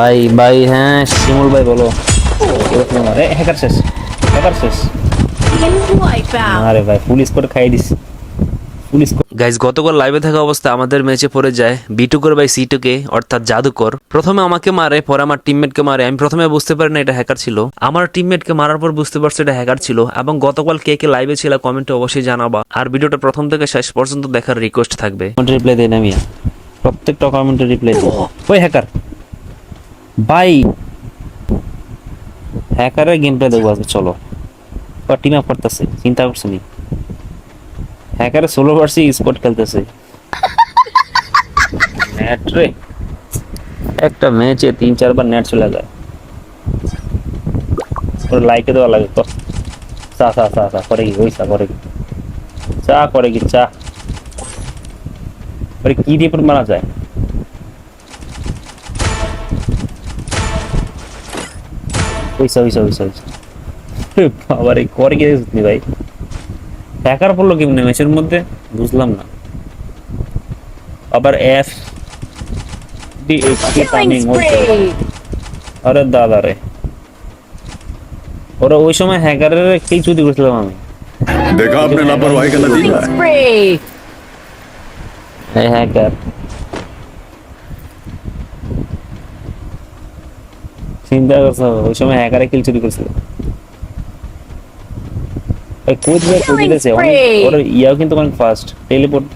ভাই ভাই হ্যাঁ শিমুল ভাই বলো। হ্যাকার শেষ হ্যাকার শেষ। আরে ভাই পুলিশ করে খাই দিস গাইজ গতকাল লাইভে থাকা অবস্থায় আমাদের ম্যাচে পড়ে যায় বিটুকর বাই সিটুকে অর্থাৎ জাদুকর। প্রথমে আমাকে মারে পরে আমার টিমমেটকে মারে। আমি প্রথমে বুঝতে পারি না এটা হ্যাকার ছিল। আমার টিমমেটকে মারার পর বুঝতে পারছি এটা হ্যাকার ছিল। এবং গতকাল কে কে লাইভে ছিল কমেন্টে অবশ্যই জানাবা। আর ভিডিওটা প্রথম থেকে শেষ পর্যন্ত দেখার রিকোয়েস্ট থাকবে। রিপ্লাই দেয় না মিয়া। প্রত্যেকটা কমেন্টে রিপ্লাই ওই হ্যাকার ভাই হ্যাকারের গেম প্লে দেখব আজকে, চলো। বা টিম আপ করতেছে, চিন্তা করছ নি? হ্যাকারে ষোলো ভার্সি স্পট খেলতেছে। নেট একটা ম্যাচে তিন, চারবার নেট চলে যায়। ওর লাইকে দেওয়া লাগে তো চা চা চা চা, করে কি, ওই চা, করে কি। চা, করে কি, চা। কি দিয়ে মারা যায়? পয়সা পয়সা পয়সা পয়সা বাবার এই করে কি দেখছিস ভাই হ্যাকার পড়লো কেমনে ম্যাচের মধ্যে বুঝলাম না আবার F D H K timing Killing হচ্ছে spree. আরে দাদা রে ওরা ওই সময় হ্যাকারের কি চুরি করছিলাম আমি देखा आपने लापरवाही का नतीजा Killing চিন্তা করছ? ওই সময় হ্যাকারে কিল চুরি করছিল। ওই কোচ ভাই কোচ Killing দিতেছে ওর ইয়াও কিন্তু অনেক ফাস্ট টেলিপোর্ট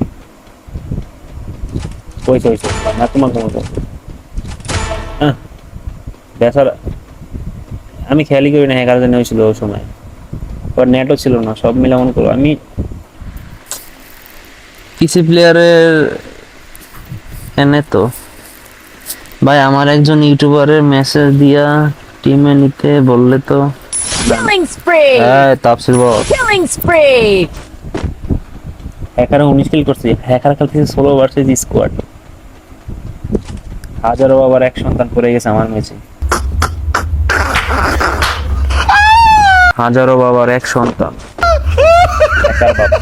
ওই তো ওই তো না তোমার তোমার হ্যাঁ বেচারা। আমি খেয়ালই করি না হ্যাকার জানি হয়েছিল ওই সময়। ওর নেটও ছিল না সব মিলে মন করো আমি পিসি প্লেয়ারের এনে তো। ভাই আমার একজন ইউটিউবারের মেসেজ দিয়া টিমে নিতে বললে তো। Killing spree. হ্যাঁ তাপসির বল। Killing spree. হ্যাকারে উনিশ কিল করছে। হ্যাকার খেলতেছে ষোলো ভার্সেস স্কোয়াড হাজারো আবার এক সন্তান পড়ে গেছে আমার ম্যাচে হাজারো বাবার এক সন্তান। হ্যাকার বাবা।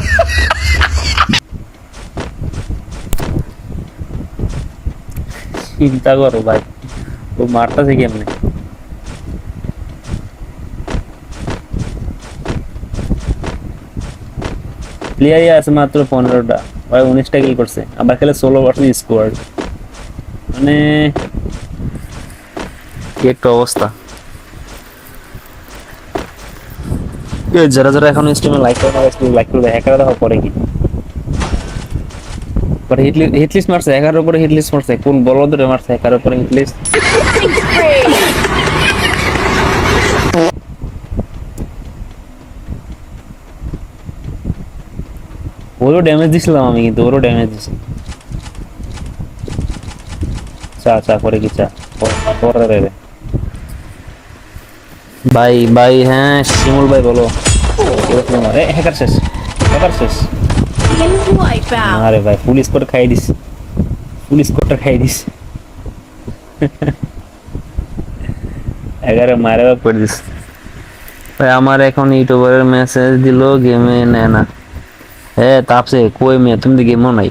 চিন্তা করো ভাই। ও মারতাছে কেমনে? প্লেয়ারই আছে মাত্র পনেরোটা। ভাই, উনিশটা কিল করছে। আবার খেলে ষোলো পার্সেন্ট স্কোয়াড মানে কি একটা অবস্থা। যারা যারা এখন স্ট্রিমে লাইক করে না লাইক করে হ্যাকার দেখা পরে কি? পরে হিটলিস্ট মারছে এগারোর উপরে হিটলিস্ট মারছে। কোন বল ধরে মারছে এগারোর উপরে হিটলিস্ট ওরও ড্যামেজ দিছিলাম আমি কিন্তু, ওরও ড্যামেজ দিছি। চা চা করে কি চা? পরে রে ভাই ভাই হ্যাঁ শিমুল ভাই বলো। হ্যাকার শেষ হ্যাকার শেষ. আরে ভাই পুলিশ করে খাই দিস। পুলিশ কোটটা খাই দিস। এগারে মারে করে দিস। ভাই আমার এখন ইউটিউবারের মেসেজ দিল গেমে নেয় না। হ্যাঁ তাপসে কই মেয়ে? তুমি তো গেমও নাই।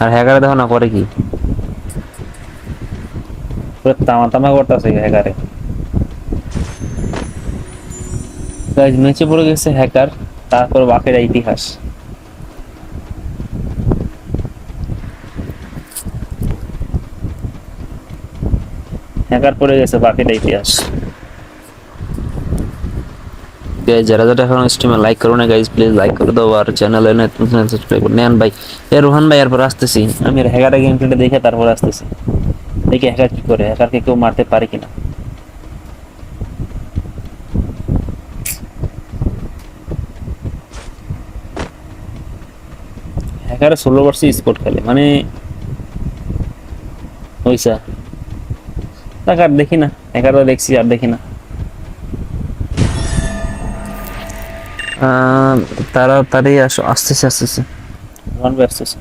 আর হ্যাকারে দেখো না করে কি? পুরো তামা তামা করতেছে হ্যাকারে গাইজ ম্যাচে পড়ে গেছে হ্যাকার তারপর বাকিরা ইতিহাস। হ্যাকার পড়ে গেছে বাকিটা ইতিহাস। গাইজ যারা যারা এখন স্ট্রিমে লাইক করো না গাইজ প্লিজ লাইক করে দাও আর চ্যানেলে সাবস্ক্রাইব করে। নেন ভাই এ রোহান ভাই এরপর আসতেছি। আমি হ্যাকারের গেম প্লেটা দেখে তারপর আসতেছি। দেখি হ্যাকার কি করে হ্যাকারকে কেউ মারতে পারে কিনা। হ্যাকারে ষোলো বর্ষে স্পোর্ট খেলে মানে ওইসা তাকে আর দেখি না হ্যাকারটা দেখছি আর দেখি না। তাড়াতাড়ি আসো আসতেছে আসতেছে। রন আসতেছে।